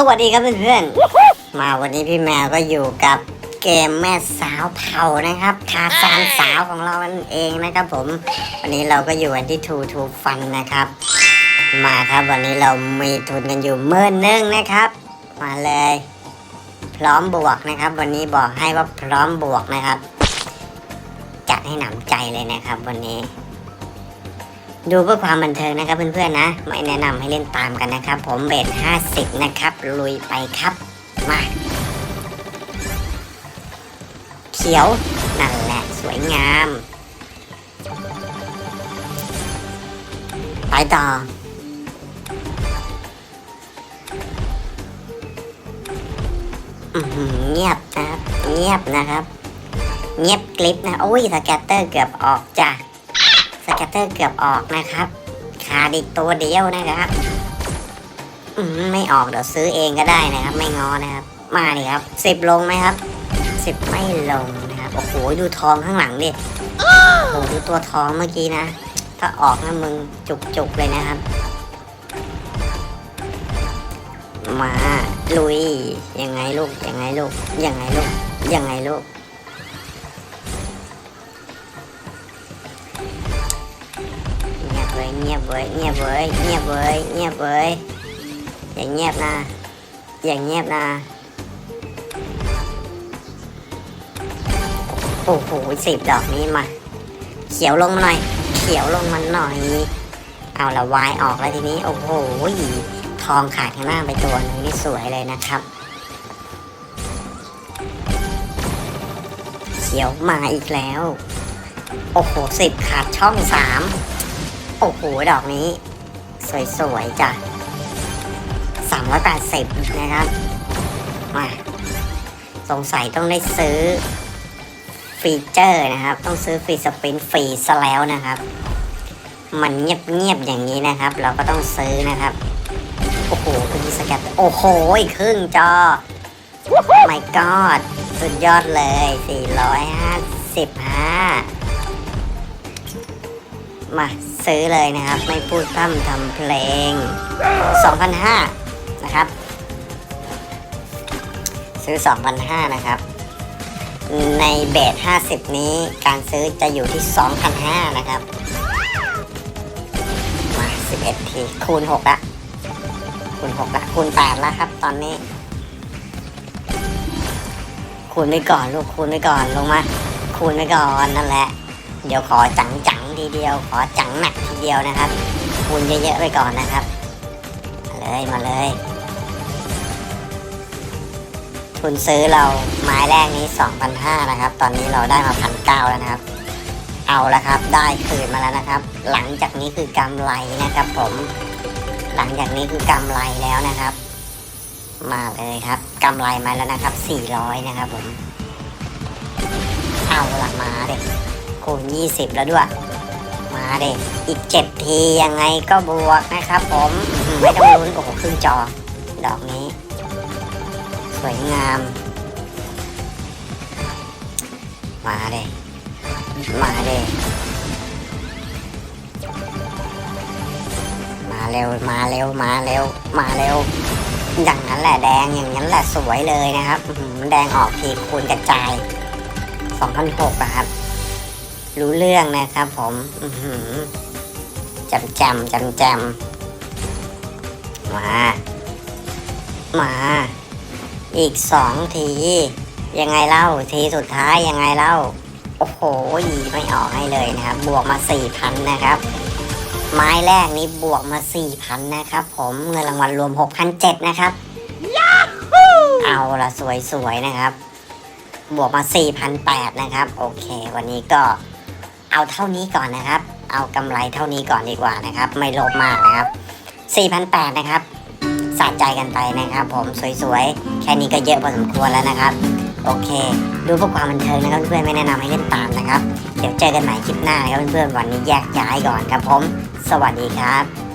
สวัสดีครับเพื่อนๆ มาวันนี้พี่แมวก็อยู่กับเกมแม่สาวเผานะครับทาซานสาวของเรานั่นเองนะครับผม วันนี้เราก็อยู่กันที่ทูทูฟันนะครับ มาครับวันนี้เรามีทุนกันอยู่หมื่นหนึ่งนะครับ มาเลย พร้อมบวกนะครับ วันนี้บอกให้ว่าพร้อมบวกนะครับ จัดให้หนำใจเลยนะครับ วันนี้ ดูเพื่อความบันเทิงนะครับเพื่อนๆนะไม่แนะนำให้เล่นตามกันนะครับ ผมเบส50นะครับ ลุยไปครับ มา เขียวนั่นแหละสวยงาม ไปต่ออื้อหือเงียบนะครับ เงียบนะครับ เงียบกลิปนะ โอ้ยสแกตเตอร์เกือบออกจ้ะ สแกตเตอร์เกือบออกนะครับขาดอีกตัวเดียวนะครับไม่ออกเดี๋ยวซื้อเองก็ได้นะครับ ไม่งอนะครับ มาดิครับสิบลงไหมครับสิบไม่ลงนะครับโอ้โหดูทองข้างหลังดิโอ้โหดูตัวทองเมื่อกี้นะ ถ้าออกนะมึงจุกๆเลยนะครับ มาลุยยังไงลูกยังไงลูกยังไงลูกยังไงลูก ยเงียบเว้ยเงียบเว้ยเงียบเว้ยเงียบเว้ยอย่าเงียบนะอย่าเงียบนะโอ้โหสิบดอกนี้มา เขียวลงมาหน่อย เขียวลงมาหน่อย เอาละวายออกแล้วทีนี้ โอ้โหทองขาดข้างหน้าไปตัวหนึงนี่สวยเลยนะครับเขียวมาอีกแล้ว โอ้โหสิบขาดช่องสาม โอ้โห ดอกนี้ สวยๆจ้ะสามร้อยแปดสิบนะครับ มา สงสัยต้องได้ซื้อฟีเจอร์นะครับ ต้องซื้อฟรีสปินฟรีซะแล้วนะครับ มันเงียบๆอย่างนี้นะครับ เราก็ต้องซื้อนะครับ โอ้โหคุณสแกตโอ้โหอีกครึ่งจอ my god สุดยอดเลย 455 มาซื้อเลยนะครับ ไม่พูดพร่ำทำเพลง2,500นะครับ ซื้อ2,500นะครับ ในเบส50 นี้การซื้อจะอยู่ที่2,500นะครับ มา 11 ทีคูณ6ละคูณ6ละคูณ8ล้วครับ ตอนนี้ คูณไปก่อน ลูกคูณไปก่อนลงมาคูณไปก่อนนั่นแหละ เดี๋ยวขอจังจัง ทีเดียว ขอจังหนักทีเดียวนะครับคูณเยอะๆไปก่อนนะครับ มาเลยมาเลย ทุนซื้อเราไม้แรกนี้ 2,500นะครับ ตอนนี้เราได้มา1,900แล้วนะครับ เอาละครับ ได้คืนมาแล้วนะครับ หลังจากนี้คือกำไรนะครับ ผม หลังจากนี้คือกำไรแล้วนะครับ มาเลยครับกำไรมาแล้วนะครับ 400 นะครับผมเอาละมาเด็กคูณ20 แล้วด้วย มาเด็อีก7ทียังไงก็บวกนะครับผมไม่ต้องลุ้นโอ้โหครึ่งจอ ดอกนี้ สวยงาม มาเด็มาเด็มาเร็วมาเร็วมาเร็วมาเร็วอย่างนั้นแหละแดงอย่างนั้นแหละสวยเลยนะครับแดงออกทีคูณกระจาย2,006อะครับ รู้เรื่องนะครับ ผมอือหือจำจำจำจำมา มา อีกสองที ยังไงเล่าทีสุดท้ายยังไงเล่า โอ้โหไม่ออกให้เลยนะครับ บวกมาสี่พันนะครับ ไม้แรกนี้บวกมาสี่พันนะครับ ผมเงินรางวัลรวมหกพันเจ็ดนะครับ เอาละสวยๆนะครับ บวกมา4,800นะครับ โอเค วันนี้ก็ เอาเท่านี้ก่อนนะครับ เอากำไรเท่านี้ก่อนดีกว่านะครับ ไม่โลภมากนะครับ4,800นะครับสะใจกันไปนะครับ ผมสวยๆ แค่นี้ก็เยอะพอสมควรแล้วนะครับ โอเค ดูเพื่อความบันเทิงนะครับเพื่อนไม่แนะนำให้เล่นตามนะครับ เดี๋ยวเจอกันใหม่คลิปหน้านะครับเพื่อนๆวันนี้แยกย้ายก่อนครับผม สวัสดีครับ